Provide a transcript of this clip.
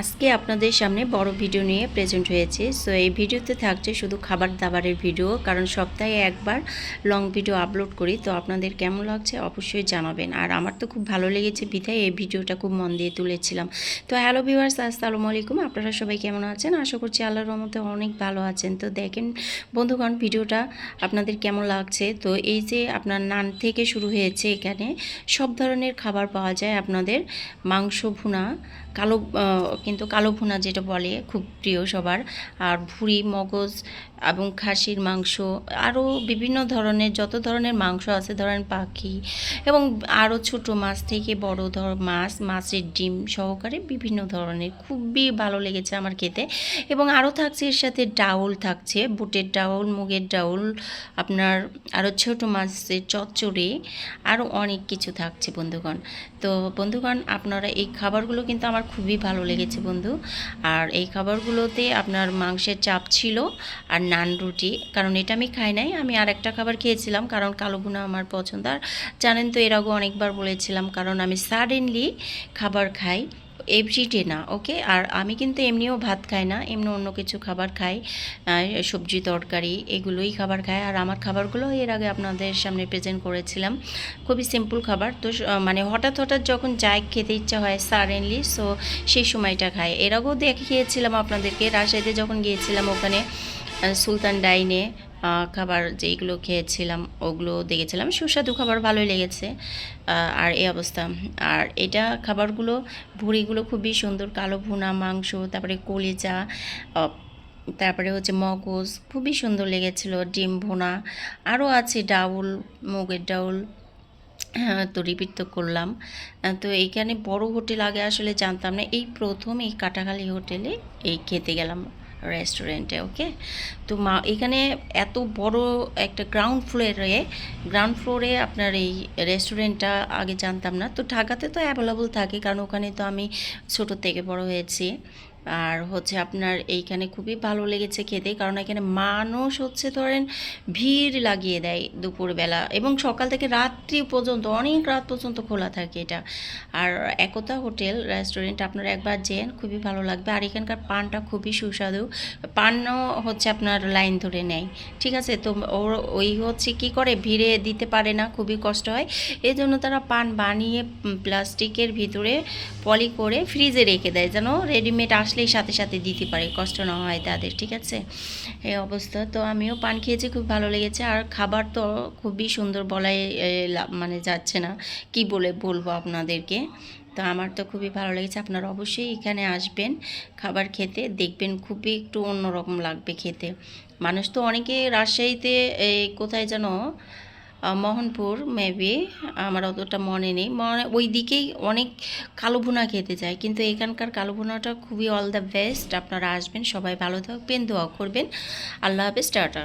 আজকে আপনাদের সামনে বড় ভিডিও নিয়ে প্রেজেন্ট হয়েছে। সো এই ভিডিওতে থাকছে শুধু খাবার দাবারের ভিডিও, কারণ সপ্তাহে একবার লং ভিডিও আপলোড করি। তো আপনাদের কেমন লাগছে অবশ্যই জানাবেন। আর আমার তো খুব ভালো লেগেছে বিধায় এই ভিডিওটা খুব মন দিয়ে তুলেছিলাম। তো হ্যালো ভিউয়ার্স আসসালামু আলাইকুম। আপনারা সবাই কেমন আছেন? আশা করছি আল্লাহর রহমতে অনেক ভালো আছেন। তো দেখেন বন্ধুগণ, ভিডিওটা আপনাদের কেমন লাগছে? তো এই যে আপনার নান থেকে শুরু হয়েছে এখানে, সব ধরনের খাবার পাওয়া যায় আপনাদের। মাংস ভুনা, কালো কিন্তু কালো ভুনা যেটা বলে খুব প্রিয় সবার। আর ভুঁড়ি, মগজ এবং খাসির মাংস, আরও বিভিন্ন ধরনের, যত ধরনের মাংস আছে, ধরেন পাখি এবং আরও ছোট মাছ থেকে বড় ধর, মাছ, মাছের ডিম সহকারে বিভিন্ন ধরনের, খুবই ভালো লেগেছে আমার খেতে। এবং আরও থাকছে এর সাথে ডাউল থাকছে, বুটের ডাউল, মুগের ডাউল, আপনার আরও ছোট মাছের চচ্চড়ি, আরও অনেক কিছু থাকছে বন্ধুগণ। তো বন্ধুগণ, আপনারা এই খাবারগুলো কিন্তু আমার খুবই ভালো লেগেছে। বন্ধু। আর এই খাবারগুলোতে আপনার মাংসের চাপ ছিল আর নান রুটি, কারণ এটা আমি খাই নাই, আমি আর একটা খাবার খেয়েছিলাম, কারণ কালো ভুনা আমার পছন্দ। আর জানেন তো এর আগেও অনেকবার বলেছিলাম, কারণ আমি সাডেনলি খাবার খাই। এভরিডে না ওকে আর আমি কিন্তু এমনিও ভাত খাই না, এমনি অন্য কিছু খাবার খাই সবজি, তরকারি, এগুলোই খাবার খাই। আর আমার খাবারগুলো এর আগে আপনাদের সামনে প্রেজেন্ট করেছিলাম, খুবই সিম্পল খাবার। তো মানে হঠাৎ হঠাৎ যখন যাই খেতে ইচ্ছা হয় সাডেনলি সো সেই সময়টা খাই। এর আগেও দেখিয়েছিলাম আপনাদেরকে, রাজশাহীতে যখন গিয়েছিলাম ওখানে সুলতান ডাইনে খাবার যেইগুলো খেয়েছিলাম ওগুলো দেখেছিলাম। সুস্বাদু খাবার ভালোই লেগেছে আর এই অবস্থা। আর এটা খাবারগুলো ভুঁড়িগুলো খুবই সুন্দর কালো ভুনা মাংস তারপরে কলিজা তারপরে হচ্ছে মগজ খুবই সুন্দর লেগেছিল। ডিম ভুনা আরও আছে ডাউল মুগের ডাউল হ্যাঁ, তো রিপিট তো করলাম। তো এইখানে বড় হোটেল আগে আসলে জানতাম না এই প্রথম এই কাটাখালি হোটেলে এই খেতে গেলাম। রেস্টুরেন্টে ওকে তো মা, এখানে এত বড় একটা গ্রাউন্ড ফ্লোরে গ্রাউন্ড ফ্লোরে আপনার এই রেস্টুরেন্টটা আগে জানতাম না। তো ঢাকাতে তো অ্যাভেলেবল থাকে, কারণ ওখানে তো আমি ছোট থেকে বড় হয়েছি। আর হচ্ছে আপনার এইখানে খুবই ভালো লেগেছে খেতে, কারণ এখানে মানুষ হচ্ছে ধরেন ভিড় লাগিয়ে দেয় দুপুরবেলা এবং সকাল থেকে রাত্রি পর্যন্ত, অনেক রাত পর্যন্ত খোলা থাকে এটা। আর একতা হোটেল, রেস্টুরেন্ট আপনারা একবার যেন, খুবই ভালো লাগবে। আর এখানকার পানটা খুবই সুস্বাদু। পানও হচ্ছে আপনার লাইন ধরে নেয়। ঠিক আছে? তো ওর, ওই হচ্ছে কি করে, ভিড়ে দিতে পারে না, খুবই কষ্ট হয়। এই জন্য তারা পান বানিয়ে প্লাস্টিকের ভিতরে পলি করে ফ্রিজে রেখে দেয়, যেন রেডিমেড আসলেই সাথে সাথে দিতে পারে, কষ্ট না হয় তাদের, ঠিক আছে? এই অবস্থা। তো আমিও পান খেয়েছি, খুব ভালো লেগেছে। আর খাবার তো খুবই সুন্দর বলাই মানে যাচ্ছে না। কি বলে বলব আপনাদেরকে? তো আমার তো খুবই ভালো লেগেছে। আপনারা অবশ্যই এখানে আসবেন খাবার খেতে। দেখবেন খুবই একটু অন্যরকম লাগবে খেতে। মানুষ তো অনেকে রাজশাহীতে কোথায় যেন মোহনপুর মেবি আমার অতটা মনে নেই। মনে ওই দিকেই অনেক কালো খেতে যায় কিন্তু এখানকার কালো খুবই অল দ্য বেস্ট আপনারা আসবেন, সবাই ভালো থাকবেন, দোয়া করবেন। আল্লাহ হাফেজ, টাটা।